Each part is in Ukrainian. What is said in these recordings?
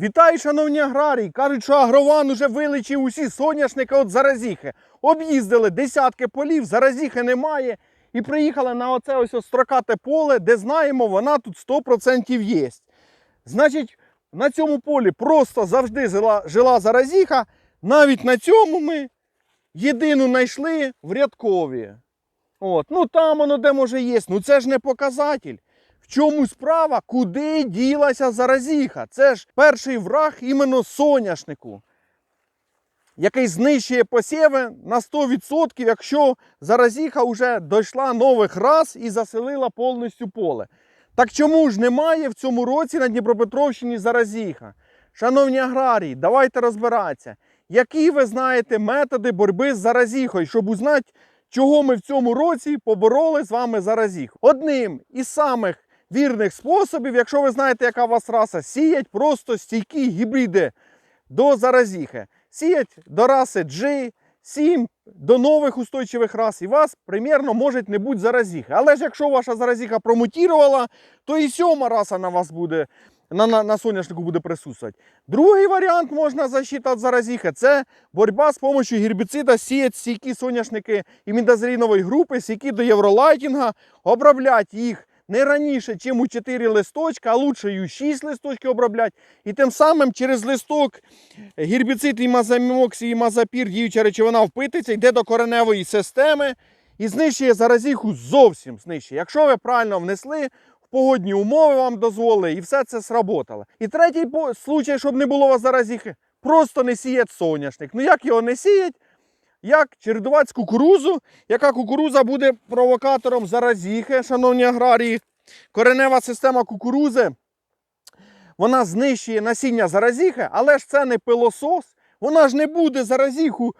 Вітаю, шановні аграрії! Кажуть, що агрован уже вилечив усі соняшника від заразіхи. Об'їздили десятки полів, заразіхи немає. І приїхали на оце ось ось строкате поле, де знаємо, вона тут 100% є. Значить, на цьому полі просто завжди жила, жила заразіха. Навіть на цьому ми єдину знайшли в рядкові. От. Ну там воно де може є. Ну це ж не показатель. Чому справа? Куди ділася заразіха? Це ж перший враг іменно соняшнику, який знищує посіви на 100%, якщо заразіха вже дійшла нових раз і заселила повністю поле. Так чому ж немає в цьому році на Дніпропетровщині заразіха? Шановні аграрії, давайте розбиратися, які ви знаєте методи боротьби з заразіхою, щоб узнати, чого ми в цьому році побороли з вами заразіх. Одним із самих вірних способів, якщо ви знаєте, яка у вас раса, сіять просто стійкі гібриди до заразіхи. Сіять до раси G, 7 до нових устойчивих рас, і вас примірно може не бути заразіхи. Але ж якщо ваша заразіха промутірувала, то і сьома раса на вас буде. На, на, на соняшнику буде присутствувати. Другий варіант можна защита від заразіхи це боротьба з допомогою гербіцида, сіять стійкі соняшники і міндазелінової групи, стійкі до євролайтінга, обробляти їх не раніше, ніж у 4 листочка, а лучше і у 6 листочків обробляти. І тим самим через листок гербіцид і мазамокс, і мазапір, діюча речовина впитується, йде до кореневої системи і знищує заразіху зовсім знищує. Якщо ви правильно внесли, в погодні умови вам дозволили, і все це сработало. І третій случай, щоб не було у вас заразіхи, просто не сіять соняшник. Ну як його не сіять? Як чередувати кукурузу, яка кукуруза буде провокатором заразіхи, шановні аграрії. Коренева система кукурузи, вона знищує насіння заразіхи, але ж це не пилосос. Вона ж не буде заразіху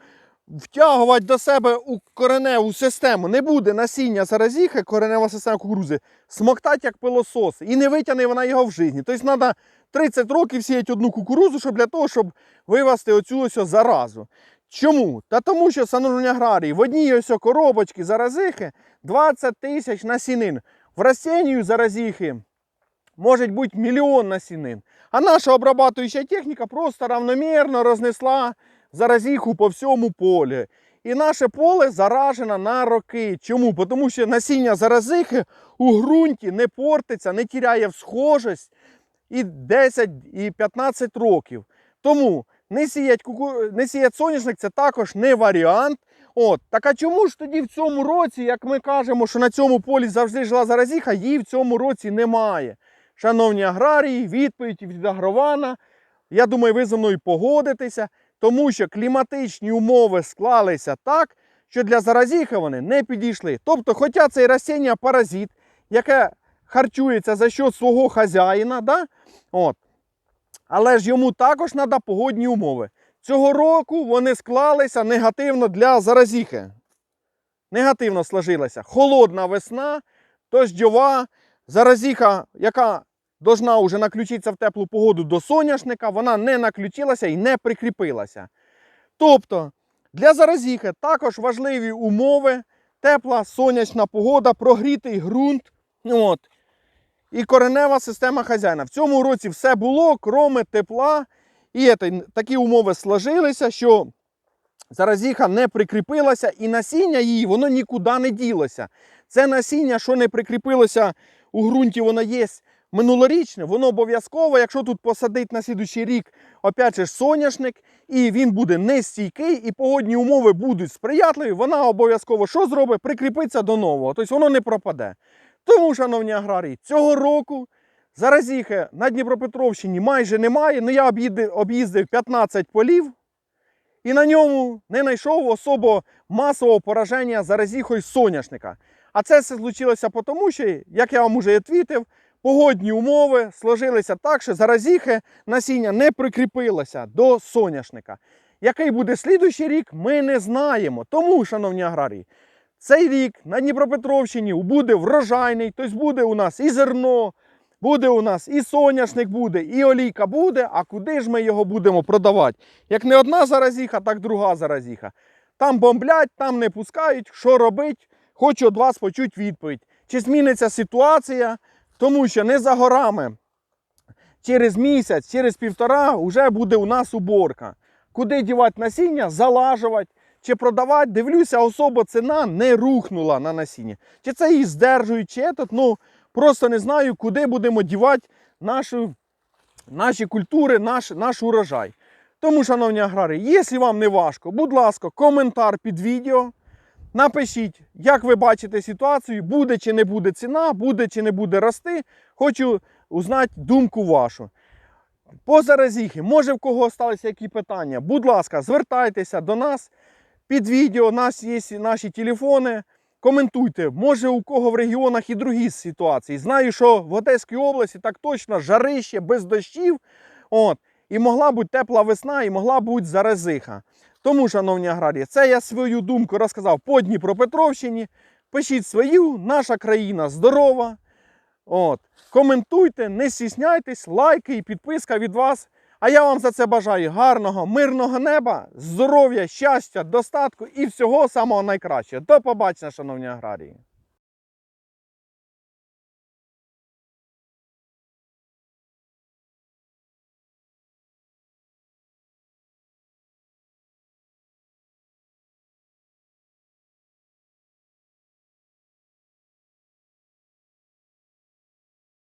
втягувати до себе у кореневу систему. Не буде насіння заразіхи, коренева система кукурузи, смоктати як пилосос. І не витягне вона його в житті. Тобто треба 30 років сіяти одну кукурузу, щоб для того, щоб вивести оцю ось заразу. Чому? Та тому, що шановні аграрії, в одній ось коробочці заразихи 20 тисяч насінин. В растенію заразихи може бути мільйон насінин. А наша обрабатуюча техніка просто равномірно рознесла заразиху по всьому полі. І наше поле заражено на роки. Чому? Тому що насіння заразихи у ґрунті не портиться, не тіряє всхожість і 10 і 15 років. Тому не сіять, куку... не сіять соняшник це також не варіант. От, так а чому ж тоді в цьому році, як ми кажемо, що на цьому полі завжди жила заразіха, її в цьому році немає. Шановні аграрії, відповідь від агрована. Я думаю, ви зі мною погодитеся, тому що кліматичні умови склалися так, що для заразіхи вони не підійшли. Тобто, хоча це і растіння паразит, яке харчується за счет свого хазяїна, да? От, але ж йому також треба погодні умови. Цього року вони склалися негативно для заразіхи. Негативно сложилася. Холодна весна, дождьова, заразіха, яка должна вже наключитися в теплу погоду до соняшника, вона не наключилася і не прикріпилася. Тобто для заразіхи також важливі умови, тепла сонячна погода, прогрітий ґрунт. От. І коренева система хазяїна. В цьому році все було, кроме тепла. І такі умови сложилися, що заразіха не прикріпилася, і насіння її воно нікуди не ділося. Це насіння, що не прикріпилося у ґрунті, воно є минулорічне, воно обов'язково, якщо тут посадить на слідуючий рік, опять же, соняшник, і він буде нестійкий, і погодні умови будуть сприятливі, вона обов'язково що зробить? Прикріпиться до нового. Тобто воно не пропаде. Тому, шановні аграрії, цього року заразіхи на Дніпропетровщині майже немає. Ну, я об'їздив, об'їздив 15 полів і на ньому не знайшов особо масового пораження заразіхою соняшника. А це все случилося тому, що, як я вам уже і твітив, погодні умови сложилися так, що заразіхи насіння не прикріпилося до соняшника. Який буде слідуючий рік, ми не знаємо. Тому, шановні аграрії, цей рік на Дніпропетровщині буде врожайний, тобто буде у нас і зерно, буде у нас і соняшник буде, і олійка буде. А куди ж ми його будемо продавати? Як не одна заразіха, так друга заразіха. Там бомблять, там не пускають. Що робить? Хочу від вас почути відповідь. Чи зміниться ситуація, тому що не за горами через місяць, через півтора вже буде у нас уборка. Куди дівати насіння, залажувати чи продавати, дивлюся, особо ціна не рухнула на насіння. Чи це її здержують, чи этот, ну просто не знаю, куди будемо дівати нашу, наші культури, наш, наш урожай. Тому, шановні аграрії, якщо вам не важко, будь ласка, коментар під відео. Напишіть, як ви бачите ситуацію, буде чи не буде ціна, буде чи не буде рости. Хочу узнати думку вашу. По заразіхи, може в кого залишилися які питання, будь ласка, звертайтеся до нас під відео, у нас є наші телефони. Коментуйте, може у кого в регіонах і другі ситуації. Знаю, що в Одеській області так точно жарище без дощів. От, і могла бути тепла весна, і могла бути заразиха. Тому, шановні аграрії, це я свою думку розказав по Дніпропетровщині. Пишіть свою, наша країна здорова. От. Коментуйте, не стісняйтесь, лайки і підписка від вас. А я вам за це бажаю гарного, мирного неба, здоров'я, щастя, достатку і всього самого найкращого. До побачення, шановні аграрії.